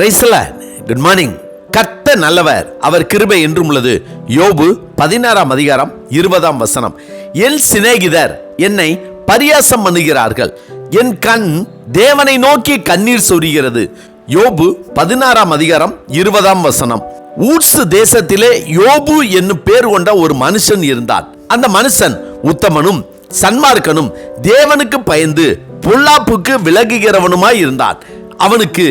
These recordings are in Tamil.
பிரைஸ்ல குட் மார்னிங் கர்த்த நல்லவர். அவர் கிருபை என்றும் உள்ளது. யோபு பதினாறாம் அதிகாரம் இருபதாம் வசனம். என் சிநேகிதர் என்னை பரியாசம் பண்ணுகிறார்கள். என் கண் தேவனை நோக்கி கண்ணீர் சொரிகிறது. யோபு பதினாறாம் அதிகாரம் இருபதாம் வசனம். ஊட்ஸ் தேசத்திலே யோபு என்னும் பேர் கொண்ட ஒரு மனுஷன் இருந்தான். அந்த மனுஷன் உத்தமனும் சன்மார்க்கனும் தேவனுக்கு பயந்து பொல்லாப்புக்கு விலகுகிறவனுமாய் இருந்தான். அவனுக்கு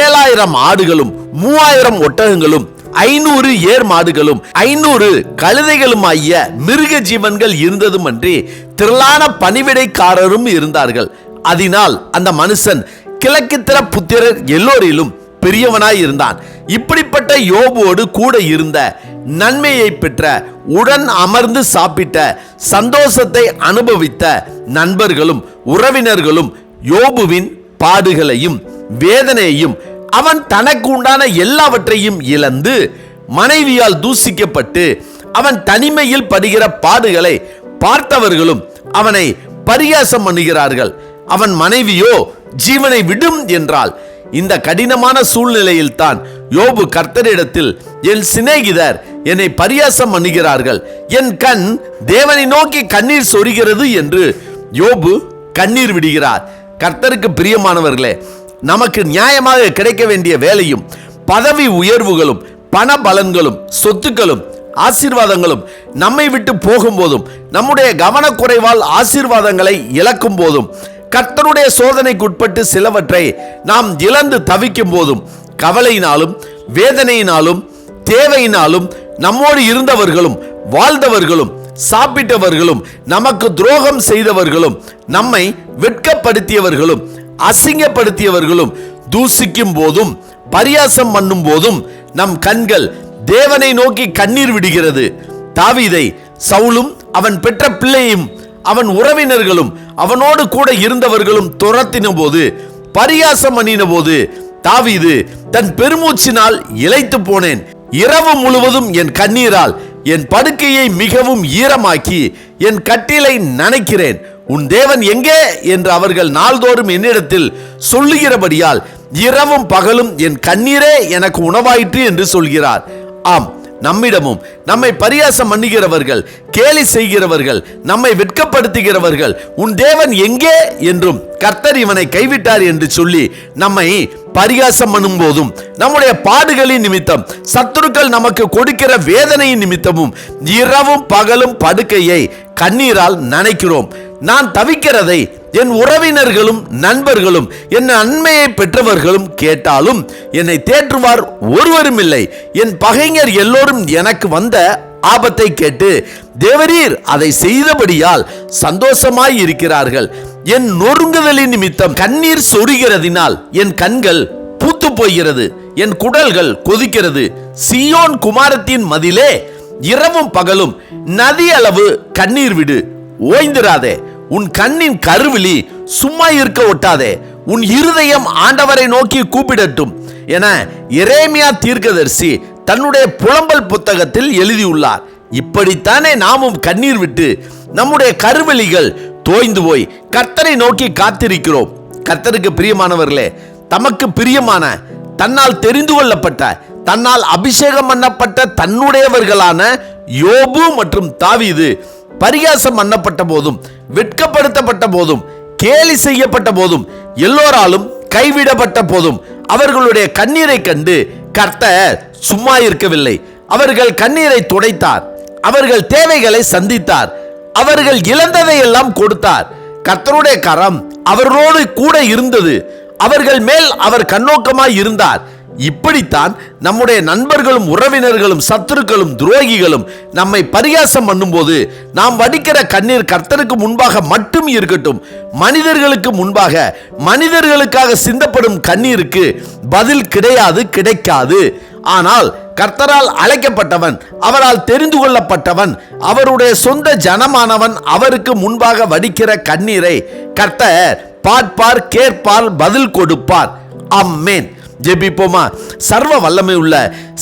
ஏழாயிரம் ஆடுகளும் மூவாயிரம் ஒட்டகங்களும் ஐநூறு ஏர் மாடுகளும் ஐநூறு கழுதைகளும் ஆகிய மிருக ஜீவன்கள் இருந்ததுமன்றி திரளான பணிவிடைக்காரரும் இருந்தார்கள். அதனால் அந்த மனுஷன் கிழக்கித்திர புத்திரர் எல்லோரிலும் பெரியவனாய் இருந்தான். இப்படிப்பட்ட யோபோடு கூட இருந்த நன்மையை பெற்ற உடன் அமர்ந்து சாப்பிட்ட சந்தோஷத்தை அனுபவித்த நண்பர்களும் உறவினர்களும் யோபுவின் பாடுகளையும் வேதனையையும் அவன் தனக்கு உண்டான எல்லாவற்றையும் இழந்து மனைவியால் தூசிக்கப்பட்டு அவன் தனிமையில் படுகிற பாடுகளை பார்த்தவர்களும் அவனை பரியாசம் பண்ணுகிறார்கள். அவன் மனைவியோ ஜீவனை விடும் என்றால் இந்த கடினமான சூழ்நிலையில் தான் யோபு கர்த்தரிடத்தில் என் சிநேகிதர் என்னை பரியாசம் பண்ணுகிறார்கள். என் கண் தேவனை நோக்கி கண்ணீர் சொரிகிறது என்று யோபு கண்ணீர் விடுகிறார். கர்த்தருக்கு பிரியமானவர்களே நமக்கு நியாயமாக கிடைக்க வேண்டிய வேலையும் பதவி உயர்வுகளும் பண பலன்களும் சொத்துக்களும் ஆசீர்வாதங்களும் நம்மை விட்டு போகும்போதும் நம்முடைய கவனக்குறைவால் ஆசீர்வாதங்களை இழக்கும் போதும் கர்த்தருடைய சோதனைக்குட்பட்டு சிலவற்றை நாம் இழந்து தவிக்கும் போதும் கவலையினாலும் வேதனையினாலும் தேவையினாலும் நம்மோடு இருந்தவர்களும் வாழ்ந்தவர்களும் சாப்பிட்டவர்களும் நமக்கு துரோகம் செய்தவர்களும் நம்மை வெட்கப்படுத்தியவர்களும் அசிங்கப்படுத்தியவர்களும் தூசிக்கும் போதும் பரியாசம் பண்ணும் போதும் நம் கண்கள் தேவனை நோக்கி கண்ணீர் விடுகிறது. தாவீதை சவுலும் அவன் பெற்ற பிள்ளையும் அவன் உறவினர்களும் அவனோடு கூட இருந்தவர்களும் துரத்தின போது பரியாசம் பண்ணின போது தாவீது தன் பெருமூச்சினால் இழைத்து போனேன். இரவு முழுவதும் என் கண்ணீரால் என் படுக்கையை மிகவும் ஈரமாக்கி என் கட்டிலை நனைக்கிறேன். உன் தேவன் எங்கே என்று அவர்கள் நாள்தோறும் என்னிடத்தில் சொல்லுகிறபடியால் இரவும் பகலும் என் கண்ணீரே எனக்கு உணவாயிற்று என்று சொல்கிறார். ஆம் நம்மிடமும் நம்மை பரியாசம் பண்ணுகிறவர்கள் கேலி செய்கிறவர்கள் நம்மை வெட்கப்படுத்துகிறவர்கள் உன் தேவன் எங்கே என்றும் கர்த்தர் இவனை கைவிட்டார் என்று சொல்லி நம்மை பரியாசம் பண்ணும் போதும் நம்முடைய பாடுகளின் நிமித்தம் சத்துருக்கள் நமக்கு கொடுக்கிற வேதனையின் நிமித்தமும் இரவும் பகலும் படுக்கையை கண்ணீரால் நனைக்கிறோம். நான் தவிக்கிறதை என் உறவினர்களும் நண்பர்களும் என் அண்மையை பெற்றவர்களும் கேட்டாலும் என்னை தேற்றுவார் ஒருவரும் இல்லை. என் பகைஞர் எல்லோரும் எனக்கு வந்த ஆபத்தை கேட்டு தேவரீர் அதை செய்தபடியால் சந்தோஷமாய் இருக்கிறார்கள். என் நொறுங்குதலின் நிமித்தம் கண்ணீர் சொருகிறதினால் என் கண்கள் பூத்து போகிறது என் குடல்கள் கொதிக்கிறது. சியோன் குமாரத்தின் மதிலே இரவும் பகலும் நதி அளவு கண்ணீர் விடு. ஓய்ந்திராதே. உன் கண்ணின் கருவிழி சும்மா இருக்க ஒட்டாதே. உன் இருதயம் ஆண்டவரை நோக்கி கூப்பிடட்டும் என இரேமியா தீர்க்கதரிசி தன்னுடைய புலம்பல் புத்தகத்தில் எழுதியுள்ளார். இப்படித்தானே நாமும் கண்ணீர் விட்டு நம்முடைய கருவெளிகள் தோய்ந்து போய் கர்த்தரை நோக்கி காத்திருக்கிறோம். கர்த்தருக்கு பிரியமானவர்களே தமக்கு பிரியமான தன்னால் தெரிந்து கொள்ளப்பட்ட தன்னால் அபிஷேகம் பண்ணப்பட்ட தன்னுடையவர்களான யோபு மற்றும் தாவீது பரிகாசம் பண்ணப்பட்ட போதும் வெட்கப்படுத்தப்பட்ட போதும் கேலி செய்யப்பட்ட போதும் எல்லோராலும் கைவிடப்பட்ட போதும் அவர்களுடைய கண்ணீரை கண்டு கர்த்தர் சும்மா இருக்கவில்லை. அவர்கள் கண்ணீரை துடைத்தார். அவர்கள் தேவைகளை சந்தித்தார். அவர்கள் இழந்ததை எல்லாம் கொடுத்தார். கர்த்தருடைய கரம் அவர்களோடு கூட இருந்தது. அவர்கள் மேல் அவர் கண்ணோக்கமாய் இருந்தார். இப்படித்தான் நம்முடைய நண்பர்களும் உறவினர்களும் சத்துருக்களும் துரோகிகளும் நம்மை பரிகாசம் பண்ணும்போது நாம் வடிக்கிற கண்ணீர் கர்த்தருக்கு முன்பாக மட்டும் இருக்கட்டும். மனிதர்களுக்கு முன்பாக மனிதர்களுக்காக சிந்தப்படும் கண்ணீருக்கு பதில் கிடையாது கிடைக்காது. ஆனால் கர்த்தரால் அழைக்கப்பட்டவன் அவரால் தெரிந்து கொள்ளப்பட்டவன் அவருடைய சொந்த ஜனமானவன் அவருக்கு முன்பாக வடிக்கிற கண்ணீரை கர்த்தர் பார்ப்பார் கேட்பார் பதில் கொடுப்பார். அம்மேன் ஜெபிப்போமா? சர்வ வல்லமை உள்ள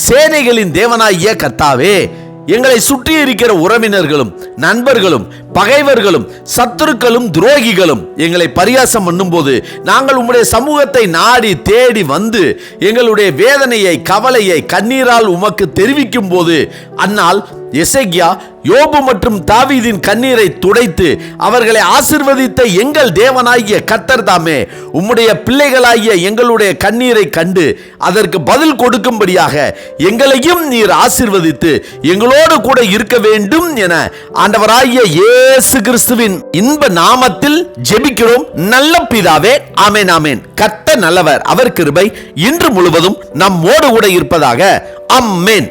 சேனைகளின் தேவனாகிய கர்த்தாவே எங்களை சுற்றி இருக்கிற உறவினர்களும் நண்பர்களும் பகைவர்களும் சத்துருக்களும் துரோகிகளும் எங்களை பரியாசம் பண்ணும்போது நாங்கள் உம்முடைய சமூகத்தை நாடி தேடி வந்து எங்களுடைய வேதனையை கவலையை கண்ணீரால் உமக்கு தெரிவிக்கும் போது அன்னால் எசேக்கியா யோபு மற்றும் தாவீதின் கண்ணீரை துடைத்து அவர்களை ஆசிர்வதித்த எங்கள் தேவனாகிய கத்தர் தாமே உம்முடைய பிள்ளைகளாகிய எங்களுடைய கண்ணீரை கண்டு அதற்கு பதில் கொடுக்கும்படியாக எங்களையும் நீர் ஆசிர்வதித்து எங்களோடு கூட இருக்க வேண்டும் என ஆண்டவராகிய ஏ இயேசு கிறிஸ்துவின் இன்ப நாமத்தில் ஜெபிக்கிறோம். நல்ல பிதாவே ஆமேன் ஆமேன். கத்த நல்லவர் அவர் கிருபை இன்று முழுவதும் நம்மோடு கூட இருப்பதாக. அம்மேன்